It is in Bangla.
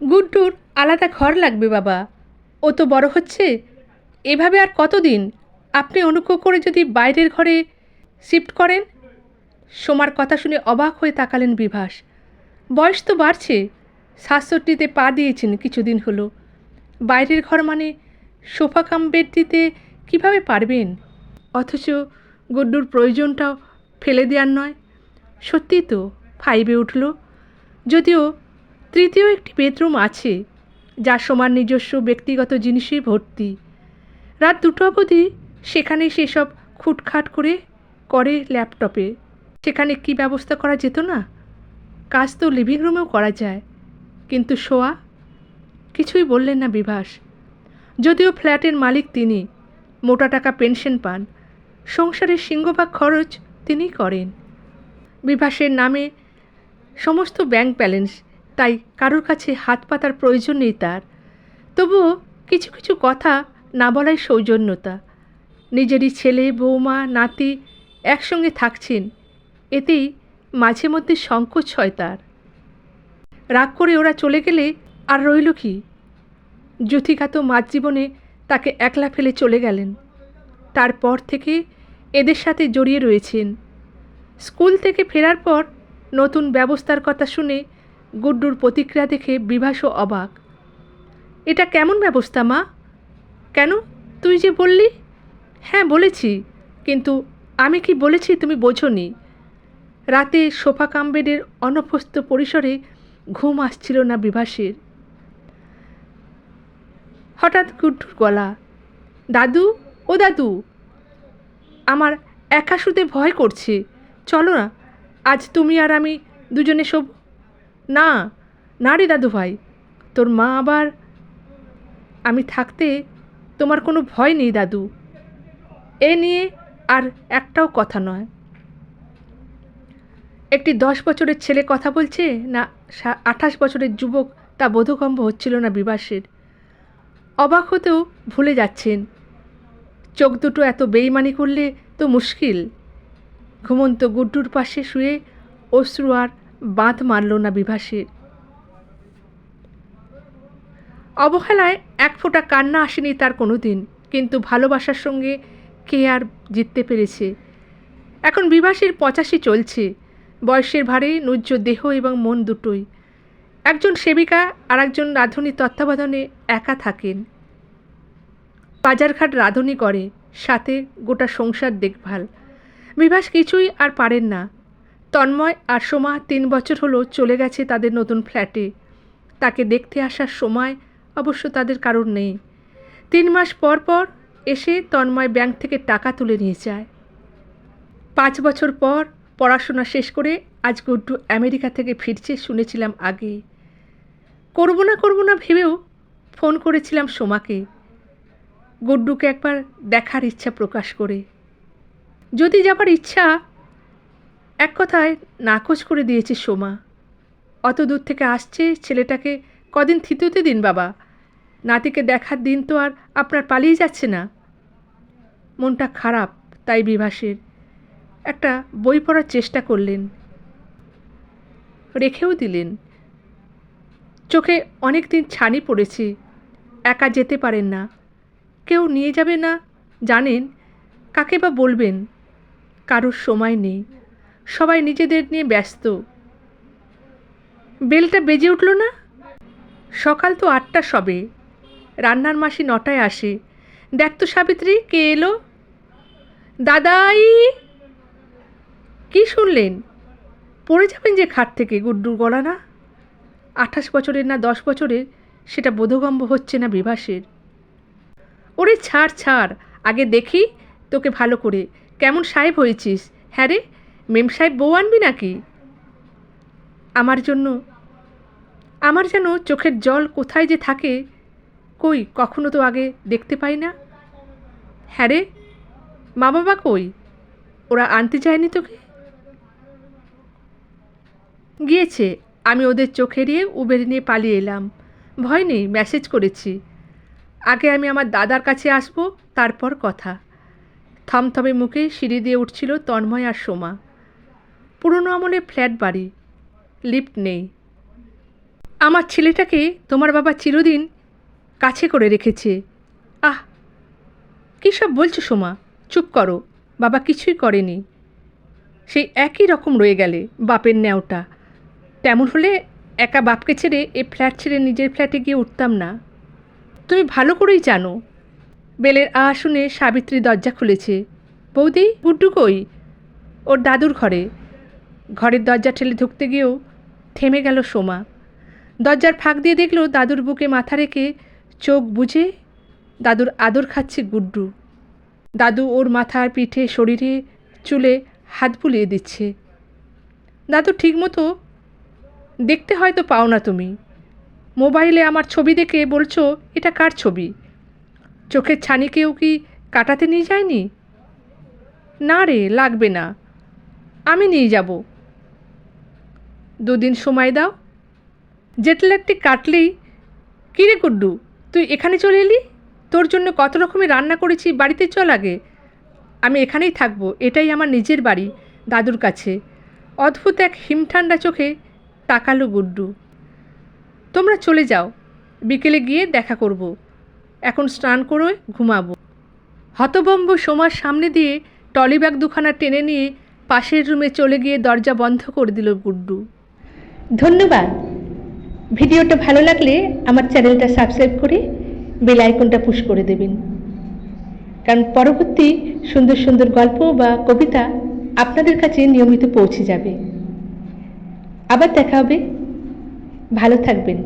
গুড্ডুর আলাদা ঘর লাগবে বাবা। ও তো বড় হচ্ছে। এভাবে আর কতদিন? আপনি অনুগ্রহ করে যদি বাইরের ঘরে শিফট করেন। সোমার কথা শুনে অবাক হয়ে তাকালেন বিভাস। বয়স তো বাড়ছে। সাতষট্টিতে পা দিয়েছেন কিছুদিন হলো। বাইরের ঘর মানে সোফা কাম বেড দিতে কীভাবে পারবেন? অথচ গুড্ডুর প্রয়োজনটাও ফেলে দেওয়ার নয়। সত্যি তো ফাইভে উঠল। যদিও তৃতীয় একটি বেডরুম আছে যা সমান নিজস্ব ব্যক্তিগত জিনিসে ভর্তি। রাত দুটো অবধি সেখানে সেসব খুটখাট করে করে ল্যাপটপে। সেখানে কি ব্যবস্থা করা যেত না? কাজ তো লিভিং রুমেও করা যায়। কিন্তু শোয়া? কিছুই বললেন না বিভাস। যদিও ফ্ল্যাটের মালিক তিনি, মোটা টাকা পেনশন পান, সংসারের সিংহভাগ খরচ তিনি করেন। বিভাসের নামে সমস্ত ব্যাংক ব্যালেন্স তাই কারোর কাছে হাত পাতার প্রয়োজন নেই তার। তবুও কিছু কিছু কথা না বলাই সৌজন্যতা। নিজেরই ছেলে, বৌমা, নাতি একসঙ্গে থাকছেন, এতেই মাঝে মধ্যে সংকোচ হয় তার। রাগ করে ওরা চলে গেলে আর রইল কি? জ্যোতিকা তো মাঝ জীবনে তাকে একলা ফেলে চলে গেলেন। তারপর থেকে এদের সাথে জড়িয়ে রয়েছেন। স্কুল থেকে ফেরার পর নতুন ব্যবস্থার কথা শুনে গুড্ডুর প্রতিক্রিয়া দেখে বিভাসও অবাক। এটা কেমন ব্যবস্থা, মা? কেন? তুই যে বললি? হ্যাঁ বলেছি। কিন্তু আমি কি বলেছি তুমি বোঝনি? রাতে সোফা কামবেডের অনভ্যস্ত পরিসরে ঘুম আসছিল না বিভাসের। হঠাৎ গুড্ডুর গলা, দাদু, ও দাদু, আমার একা শুতে ভয় করছে। চলো না, আজ তুমি আর আমি দুজনে শোব না না রে দাদু ভাই। তোর মা আবার, আমি থাকতে তোমার কোনো ভয় নেই দাদু। এ নিয়ে আর একটাও কথা নয়। একটি দশ বছরের ছেলে কথা বলছে না আঠাশ বছরের যুবক তা বোধগম্য হচ্ছিল না বিবাসের। অবাক হতেও ভুলে যাচ্ছেন। চোখ দুটো এত বেইমানি করলে তো মুশকিল। ঘুমন্ত গুড্ডুর পাশে শুয়ে অশ্রু আর বাঁধ মারল না বিভাসের অবহেলায় এক ফোঁটা কান্না আসেনি তার কোনো দিন কিন্তু ভালোবাসার সঙ্গে কে আর জিততে পেরেছে? এখন বিভাসের পঁচাশি চলছে, বয়সের ভারে নুজ্জ দেহ এবং মন দুটোই। একজন সেবিকা আর একজন রাঁধুনি তত্ত্বাবধানে একা থাকেন। বাজারঘাট রাঁধুনি করে, সাথে গোটা সংসার দেখভাল। বিভাস কিছুই আর পারেন না। তন্ময় আর সোমা তিন বছর হলো চলে গেছে তাদের নতুন ফ্ল্যাটে। তাকে দেখতে আসার সময় অবশ্য তাদের কারণ নেই। তিন মাস পর পর এসে তন্ময় ব্যাংক থেকে টাকা তুলে নিয়ে যায়। পাঁচ বছর পর পড়াশোনা শেষ করে আজ গুড্ডু আমেরিকা থেকে ফিরছে শুনেছিলাম আগে। করব না করব না ভেবেও ফোন করেছিলাম সোমাকে। গুড্ডুকে একবার দেখার ইচ্ছা প্রকাশ করে। যদি যাবার ইচ্ছা এক কথায় নাকচ করে দিয়েছে সোমা। অত দূর থেকে আসছে ছেলেটাকে কদিন থিতুতে দিন বাবা। নাতিকে দেখার দিন তো আর আপনার পালিয়ে যাচ্ছে না। মনটা খারাপ তাই বিভাসের। একটা বই পড়ার চেষ্টা করলেন। রেখেও দিলেন। চোখে অনেক দিন ছানি পড়েছে। একা যেতে পারেন না। কেউ নিয়ে যাবে না, জানেন? কাকে বা বলবেন? কারোর সময় নেই। সবাই নিজেদের নিয়ে ব্যস্ত। বেলটা বেজে উঠল না? সকাল তো আটটা সবে। রান্নার মাসি নটায় আসে। দেখ তো সাবিত্রী, কে এলো? দাদাই! কি শুনলেন? পড়ে যাবেন যে খাট থেকে, গুড্ডুর গলা না? আঠাশ বছরের না দশ বছরের, সেটা বোধগম্য হচ্ছে না বিভাসের। ওরে ছাড় ছাড়, আগে দেখি তোকে ভালো করে। কেমন সাহেব হয়েছিস? হ্যাঁ রে মেম সাহেব বউ আনবি নাকি? আমার জন্য। আমার যেন চোখের জল কোথায় যে থাকে, কই কখনো তো আগে দেখতে পাই না। হ্যাঁ রে, মা বাবা কই? ওরা আনতে যায়নি তোকে? গিয়েছে, আমি ওদের চোখ এড়িয়ে উবের নিয়ে পালিয়ে এলাম। ভয় নেই মেসেজ করেছি। আগে আমি আমার দাদার কাছে আসব, তারপর কথা। থমথমে মুখে সিঁড়ি দিয়ে উঠছিল তন্ময় আর সোমা। পুরনো আমলের ফ্ল্যাট বাড়ি, লিফট নেই। আমার ছেলেটাকে তোমার বাবা চিরদিন কাছে করে রেখেছে। আহ, কী সব বলছো সোমা? চুপ করো, বাবা কিছুই করেনি। সেই একই রকম রয়ে গেলে বাপের ন্যাওটা। তেমন হলে একা বাপকে ছেড়ে এ ফ্ল্যাট ছেড়ে নিজের ফ্ল্যাটে গিয়ে উঠতাম না। তুমি ভালো করেই জানো, বেলের আ শুনে সাবিত্রী দরজা খুলেছে। বৌদি গুড্ডু কই? ওর দাদুর ঘরে। ঘরের দরজা ঠেলে ঢুকতে গিয়েও থেমে গেল সোমা। দরজার ফাঁক দিয়ে দেখল দাদুর বুকে মাথা রেখে চোখ বুঝে দাদুর আদর খাচ্ছে গুড্ডু। দাদু ওর মাথার পিঠে, শরীরে, চুলে হাত বুলিয়ে দিচ্ছে। দাদু ঠিকমতো দেখতে হয়তো পাও না তুমি। মোবাইলে আমার ছবি দেখে বলছো, এটা কার ছবি? চোখের ছানিকেও কি কাটাতে নিয়ে যায়নি? না রে, লাগবে না। আমি নিয়ে যাব। দুদিন সময় দাও। জেটল্যাগটি কাটলেই, কিরে গুড্ডু তুই এখানে চলে এলি? তোর জন্য কত রকমের রান্না করেছি, বাড়িতে চল আগে। আমি এখানেই থাকব, এটাই আমার নিজের বাড়ি, দাদুর কাছে। অদ্ভুত এক হিমঠান্ডা চোখে তাকালো গুড্ডু। তোমরা চলে যাও, বিকেলে গিয়ে দেখা করব। এখন স্নান করে ঘুমাবো। হতবম্ব সোমার সামনে দিয়ে টলিব্যাগ দুখানা টেনে নিয়ে পাশের রুমে চলে গিয়ে দরজা বন্ধ করে দিল গুড্ডু। ধন্যবাদ। ভিডিওটা ভালো লাগলে আমার চ্যানেলটা সাবস্ক্রাইব করে বেল আইকনটা পুশ করে দেবেন। কারণ পরবর্তী সুন্দর সুন্দর গল্প বা কবিতা আপনাদের কাছে নিয়মিত পৌঁছে যাবে। আবার দেখা হবে। ভালো থাকবেন।